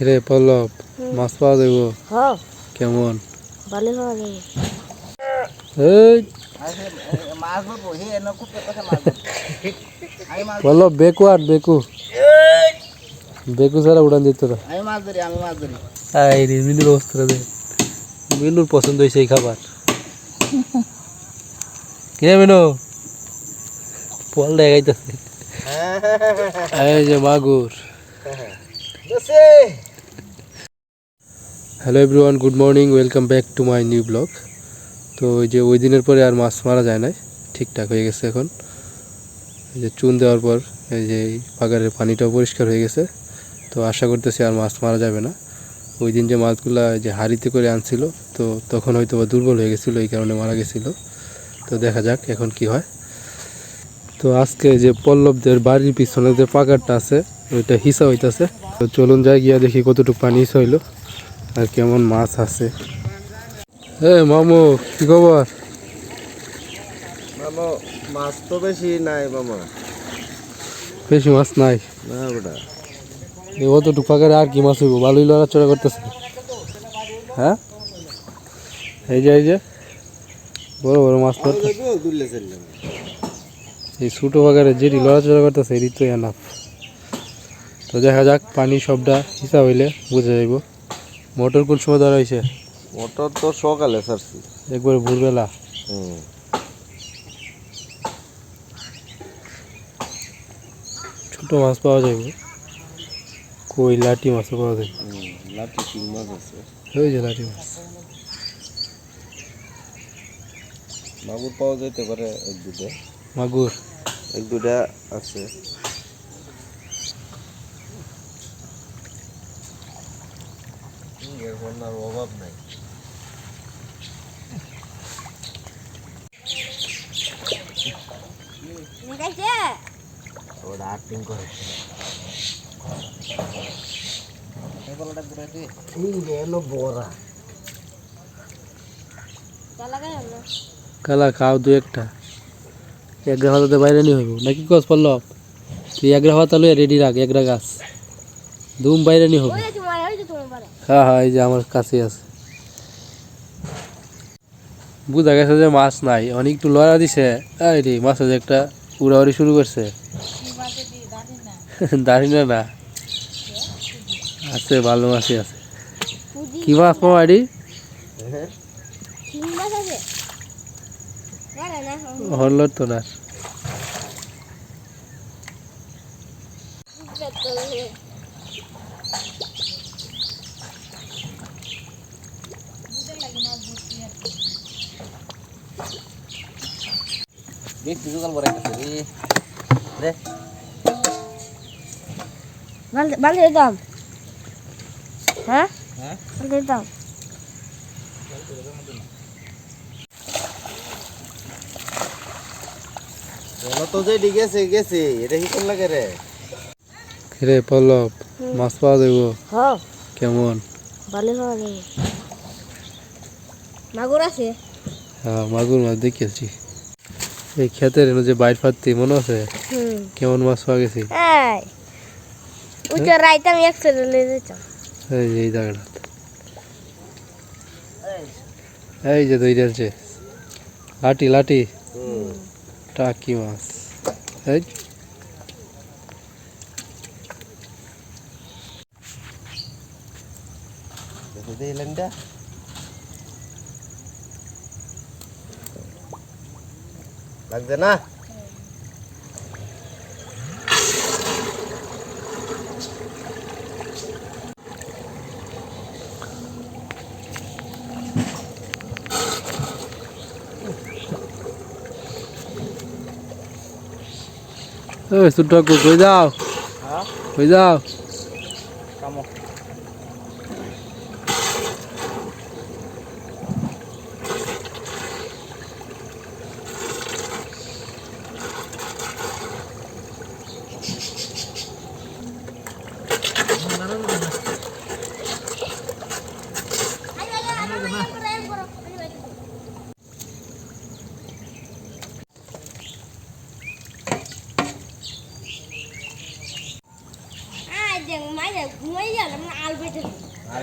রে পল্লব মাছ পাওয়া যাইব হ কেমন? ভালো যাবে। এই। মাছ পল্লব বেকু আর বেকু। বেকু ছাড়া উড়ান দিত না। আমি মাছ ধরি আমি মাছ ধরি এই রে মিনুর অবস্থা দে মিনুর পছন্দ হয়েছে এই খাবার। কে মিনু? পল দেখাইতেছে। এই যে মাগুর। Hello everyone good morning welcome back to my new blog তো ওই যে ওই দিনের পরে আর মাছ মারা যায় নাই, ঠিকঠাক হয়ে গেছে এখন। এই যে চুন দেওয়ার পর এই যে পাগারের পানিটাও পরিষ্কার হয়ে গেছে। তো আশা করতেছি আর মাছ মারা যাবে না। ওই দিন যে মাছগুলা যে হাড়িতে করে আনছিল, তো তখন হয়তো বা দুর্বল হয়ে গেছিল, এই কারণে মারা গেছিল। তো দেখা যাক এখন কি হয়। তো আজকে যে পল্লবদের বাড়ির পিছনে যে পাকারটা আছে, ওইটা হিসা হইতাছে। তো চলুন যাই গিয়া দেখি কতটুকু পানি হিসা হইল। আর কেমন মাছ আছে। এ মামু কি খবর? মামা মাছ তো বেশি নাই মামা। বেশি মাছ নাই? না ওটা। এই অতটুকু পাকারে আর কি মাছ হইব? ভালোই লড়াচড়া করতেছে। হ্যাঁ? এই যে এই যে। বড় বড় মাছ ধরতে এই ছোটো বাগারে যেটি লড়াচড়া করতেছে এটি তো এনাফ তো দেখা যাক পানি সবটা হিসাব হইলে বুঝা যাইব। মোটর কোন সময় ধরা হয়েছে? মোটর তো সকালে ছাড়ছি। একবার ভোরবেলা। হুম। ছোট মাছ পাওয়া যাইব। কই লাটি মাছও পাওয়া যাবে লাঠি তিন মাছ আছে। ওই যে লাটি মাছ। মাগুর পাওয়া যেতে পারে এক দুটা মাগুর? এক দুটা আছে। অভাব নাই ওটা আর্টিং করে বড়া কালা খাও দু একটা এক গ্রাহ হাতে বাইরে নিয়ে হইব নাকি কস পল্লব তুই এক গ্রাহ হাতা লইয়া রেডি রাখ এক গ্রাহ গাছ ধুম বাইরে নিয়ে হবে হ্যাঁ হ্যাঁ এই যে আমার কাছে আছে। বুঝা গেছে যে মাছ নাই। অনেক একটু লড়া দিছে। এই রে মাছ যে একটা উড়াউড়ি শুরু করছে। দাঁড়ি না না। আছে ভালো মাছই আছে। কি মাছ পাও আইডি হল তো না। বেশি জোগাল বড় একটা রে ভালো দাম হ্যাঁ হ্যাঁ দাম তো যে গেছে গেছে এটা কি করলে রে রে পল্লব মাছ পাওয়া যাইব হ কেমন ভালো হওয়া যাবে মাগুর আছে হ্যাঁ মাগুর মাছ দেখিয়েছি এই ক্ষেতের যে বাইর ফাত্তি মনে আছে? কেমন মাছ পাওয়া গেছে? এই উচ্চ রাইতে আমি একসাথে নিয়ে যেতাম এই যে এই জায়গাটা। এই যে দই আছে লাঠি লাঠি। টাকি মাছ। এই দিলেন দা লাগছে না ওই সুটাকু কই যাও হ্যাঁ কই যাও কামো ঘুমাই যা ঘুমাই যা আলবে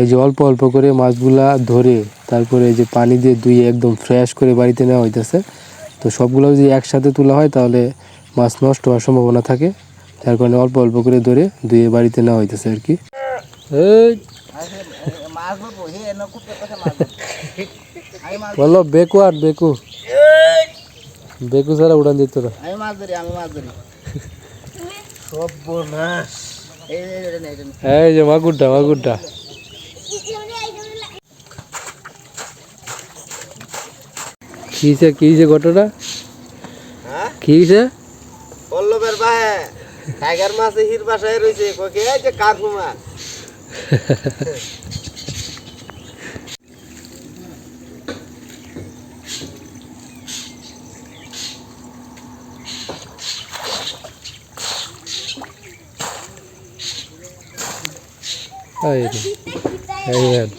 এই যে অল্প অল্প করে মাছগুলা ধরে তারপরে এই যে পানি দিয়ে ধুয়ে একদম ফ্রেশ করে বাড়িতে নেওয়া হইতেছে। তো সবগুলো যদি একসাথে তোলা হয় তাহলে মাছ নষ্ট হওয়ার সম্ভাবনা থাকে। যার কারণে অল্প অল্প করে ধরে ধুয়ে বাড়িতে নেওয়া হইতেছে আর কি। বলো বেকু আর বেকু। বেকু ছাড়া উড়ান যেত না। আমি মাছ ধরি আমি মাছ ধরি। এই যে মাগুরটা মাগুরটা। কিছে কিছে ঘটনা? হ্যাঁ? কিছে পল্লবের বাহে। টাইগার মাছ হির বাসায় রয়েছে ককে এই যে কাকু মাছ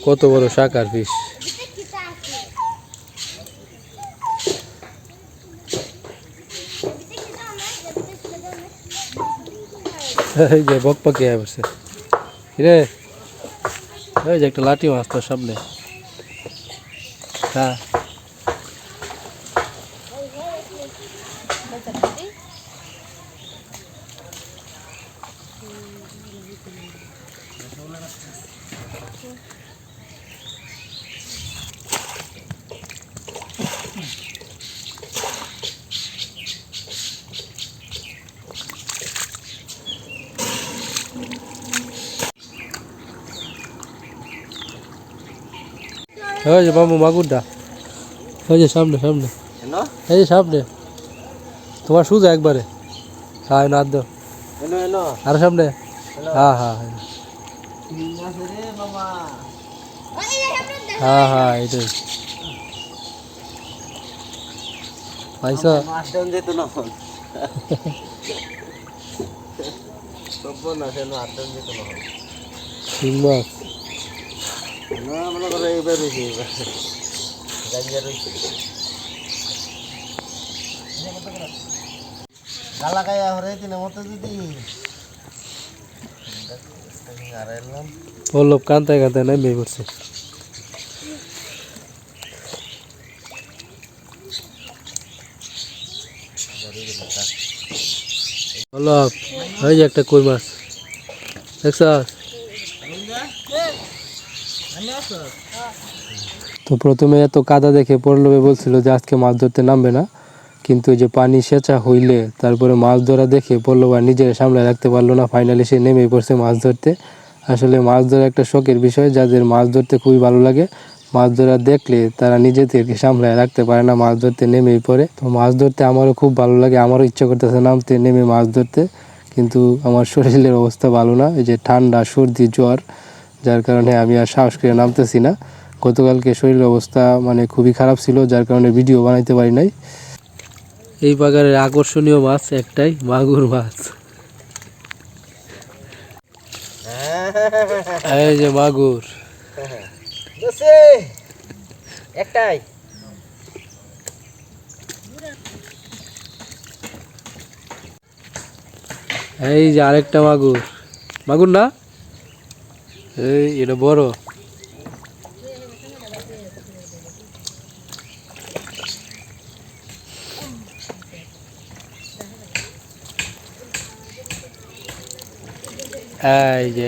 কত বড় শাকার ফিস। এই যে বক পাখি আয় বসে রে এই যে একটা লাঠি মাছ তোর সামনে হ্যাঁ ওই যে মামু মাগুরটা ওই যে সামনে সামনে। এই যে সামনে। তোমার সুজা একবারে। হ্যাঁ না এনো আর সামনে। হ্যাঁ হ্যাঁ হ্যাঁ। হ্যাঁ হ্যাঁ এটাই। পাইছ? তিন মাছ। না মনে করো এইবার রয়েছে এইবার গাঞ্জা রয়েছে গালা গায়া হরে তিনে মতো যদি আর এলাম পল্লব কান্তায় কান্তায় নেমে পড়ছে। পল্লব ওই যে একটা কই মাছ। দেখছ তো প্রথমে এত কাদা দেখে পল্লবে বলছিল যে আজকে মাছ ধরতে নামবে না, কিন্তু যে পানি সেচা হইলে তারপরে মাছ ধরা দেখে পল্লব নিজের সামলায় রাখতে পারল না ফাইনালি সে নেমে পড়ছে মাছ ধরতে। আসলে মাছ ধরা একটা শখের বিষয়, যাদের মাছ ধরতে খুবই ভালো লাগে, মাছ ধরা দেখলে তারা নিজেদেরকে সামলায় রাখতে পারে না, মাছ ধরতে নেমেই পড়ে। তো মাছ ধরতে আমারও খুব ভালো লাগে, আমারও ইচ্ছা করতেছে নামতে, নেমে মাছ ধরতে, কিন্তু আমার শরীরের অবস্থা ভালো না, এই যে ঠান্ডা, সর্দি, জ্বর যার কারণে আমি আর সাহস করে নামতেছি না। গতকালকে শরীরের অবস্থা মানে খুবই খারাপ ছিল যার কারণে ভিডিও বানাইতে পারি নাই। এই বাগানের আকর্ষণীয় মাছ একটাই মাগুর মাছ। এই যে মাগুর। একটাই। এই যে আরেকটা মাগুর। মাগুর না? এই এটা বড়।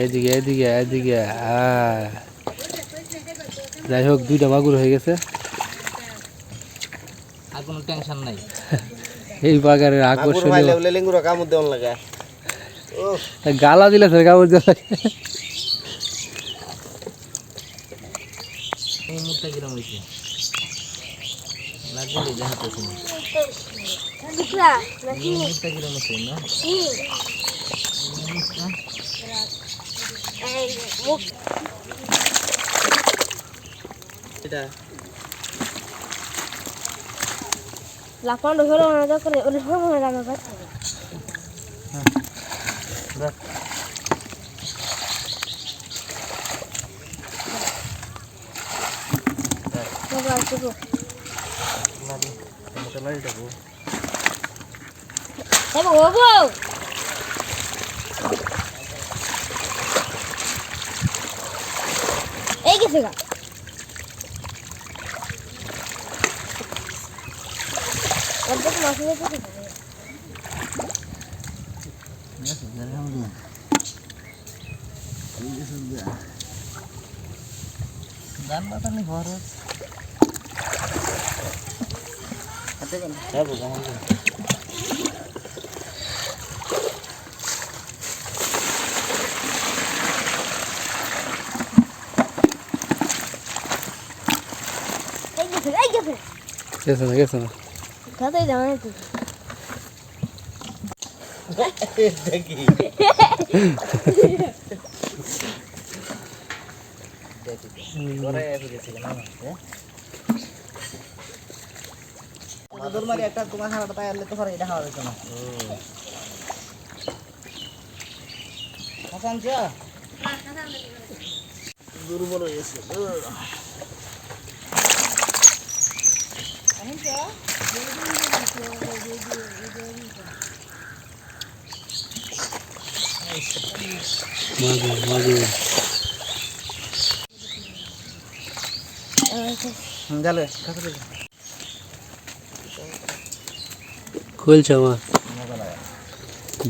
এদিকে এদিকে এদিকে যাই হোক দুইটা মাগুর হয়ে গেছে। আর কোনো টেনশন নাই। এই বাগানের মাগুর আকর্ষণীয় ভাইলে বলে কামড় দেওয়ার লাগে। হয়েছে লাগবে জানতেছি দুসরা নাকি? মুখটা কিরম আছে না? এটা? লাফানো হলো না করে ওরে রাখা পাচ্ছে দেখ খরচ হাতে কেন যাব গান এই গেছে এই গেছে না গেছে না। কতই দাম আছে দেখি। তোর মারি একটা তোমার তাই আনলে তো পরে এটা খাওয়া যেত না হাসান চা? দুর্বল হয়ে গেছে। গেলে লেগে খুলছে আমার।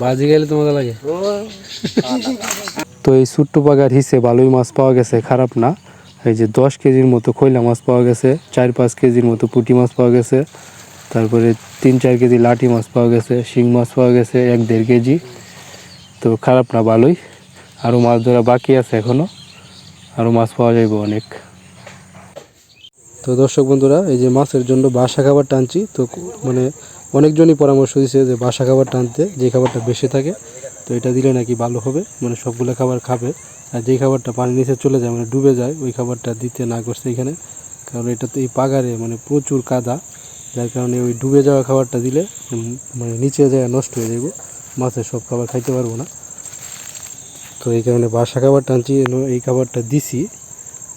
বাজি গেলে তো মজা লাগে। তো এই ছোট্ট পাগার হিসে ভালোই মাছ পাওয়া গেছে খারাপ না। এই যে দশ কেজির মতো খৈলা মাছ পাওয়া গেছে চার পাঁচ কেজির মতো পুঁটি মাছ পাওয়া গেছে তারপরে তিন চার কেজি লাঠি মাছ পাওয়া গেছে শিং মাছ পাওয়া গেছে এক দেড় কেজি। তো খারাপ না ভালোই। আরও মাছ ধরা বাকি আছে এখনও আরও মাছ পাওয়া যাইব অনেক। তো দর্শক বন্ধুরা এই যে মাছের জন্য বাসা খাবার টানছি। তো মানে অনেকজনই পরামর্শ দিয়েছে যে বাসা খাবার টানতে যে খাবারটা বেশি থাকে, তো এটা দিলে নাকি ভালো হবে। মানে সবগুলো খাবার খাবে, আর যেই খাবারটা পানির নিচে চলে যায় মানে ডুবে যায়, ওই খাবারটা দিতে না করছে এখানে। কারণ এটা তো এই পাগারে মানে প্রচুর কাদা, যার কারণে ওই ডুবে যাওয়া খাবারটা দিলে মানে নিচে যায় নষ্ট হয়ে যাবে মাছের সব খাবার খাইতে পারব না। তো এই কারণে বাসা খাবার টানছি এই খাবারটা দিছি।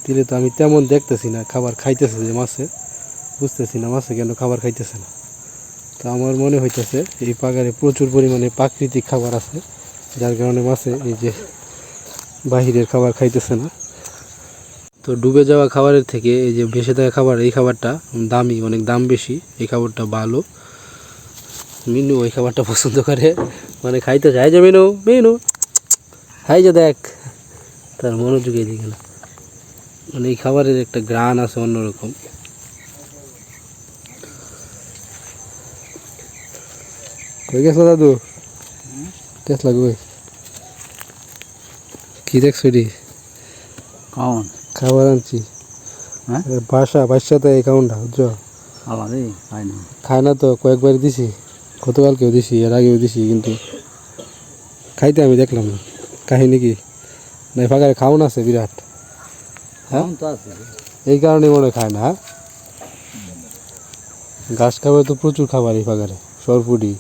দিলে তো আমি তেমন দেখতেছি না, খাবার খাইতেছে যে মাছে। বুঝতেছি না মাছে কেন খাবার খাইতেছে না। তো আমার মনে হইতেছে এই পাগারে প্রচুর পরিমাণে প্রাকৃতিক খাবার আছে, যার কারণে মাছে এই যে বাহিরের খাবার খাইতেছে না। তো ডুবে যাওয়া খাবারের থেকে এই যে ভেসে থাকা খাবার, এই খাবারটা দামি, অনেক দাম বেশি। এই খাবারটা ভালো। মিনু ওই খাবারটা পছন্দ করে। মানে খাইতে চাই যে মিনু মিনু, খাই যে দেখ। তার মনোযোগ এদিকে না। মানে এই খাবারের একটা গ্রান আছে অন্যরকম। কই গেছো দাদু টেস্ট লাগবে কি দেখছ এটি কখন খাবার আনছি হ্যাঁ? বাসা বাসাতে এই কাউন্টটা বুঝছ হয় খায় না তো কয়েকবার দিছি গতকালকেও দিছি এর আগেও দিছি কিন্তু খাইতে আমি দেখলাম না। কাহিনী কি? না ফাঁকারে খাওন আছে বিরাট। হ্যাঁ? এই কারণে মনে হয় খায় না। হ্যাঁ? ঘাস খাবার তো প্রচুর খাবার এই ফাঁকারে সরপুটি।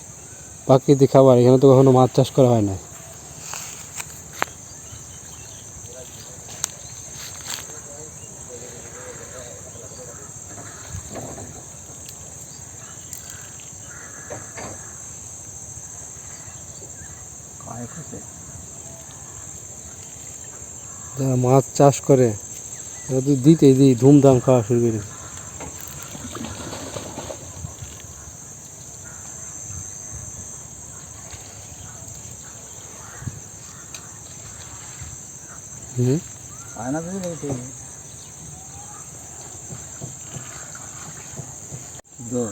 প্রাকৃতিক খাবার, এখানে তো কখনো মাছ চাষ করা হয় না যারা মাছ চাষ করে এরা তো দিতেই দিই, ধুমধাম খাওয়া শুরু করে দিছে। হুম খায় না তো দেখতে দর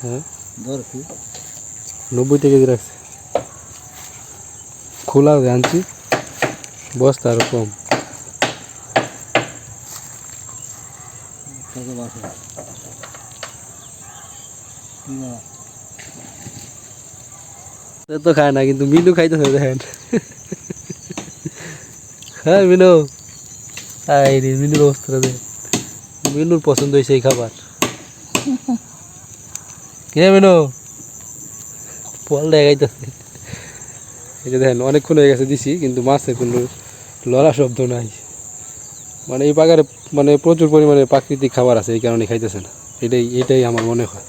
হ্যাঁ দর কি নব্বইটা কেজি রাখছে খোলা আনছি বস্তা আরও কম কত বাসে সে তো খায় না কিন্তু মিনু খাইতেছে দেখেন হ্যাঁ মিনু। এই রে, মিনুর অবস্থাটা দেখ মিনুর পছন্দ হয়েছে এই খাবার। কে মিনু? ফল দেখাইতেছে এটা দেখেন, অনেকক্ষণ হয়ে গেছে দিছি, কিন্তু মাছের কোনো লড়া শব্দ নাই। মানে এই বাগারে মানে প্রচুর পরিমাণে প্রাকৃতিক খাবার আছে, এই কারণে খাইতেছে না। এটাই এটাই আমার মনে হয়।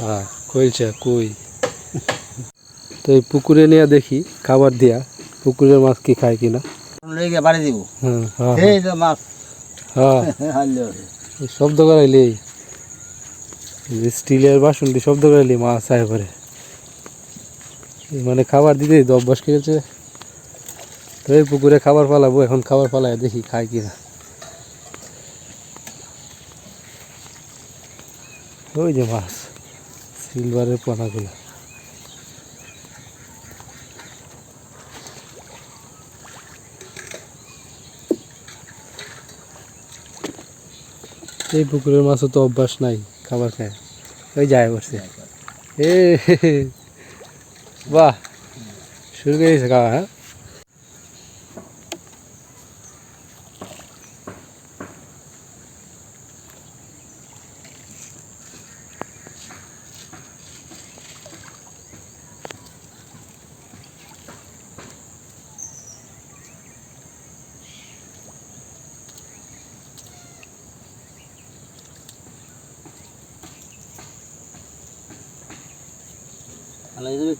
হ্যাঁ কইছে কই? তো এই পুকুরে নিয়ে দেখি, খাবার দিয়া পুকুরের মাছ কি খায় কিনা? লই বাড়ি দিব। হ্যাঁ হ্যাঁ এই যে মাছ। হ্যাঁ। শব্দ করাইলি স্টিলের বাসনটি শব্দ করাইলি মাছ আয় পরে। মানে খাবার দিতে তো অভ্যাস করেছে তো এই পুকুরে খাবার পালাবো এখন খাবার পালায় দেখি খায় কিনা। ওই যে মাছ সিলভারের পোনাগুলো। এই পুকুরের মাছও তো অভ্যাস নাই, খাবার খায়। ওই যায় বসছে এ, বাহ, শুরু করে দিয়েছে খাওয়া হ্যাঁ?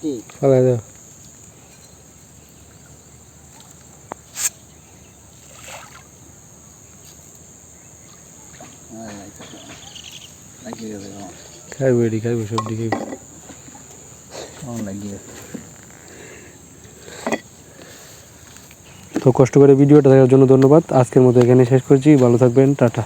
কি? পালাই দাও। লাগিয়ে খাইবো এটি খাইবো সবজি খাইবো। তো কষ্ট করে ভিডিওটা দেখার জন্য ধন্যবাদ। আজকের মতো এখানে শেষ করছি। ভালো থাকবেন। টাটা।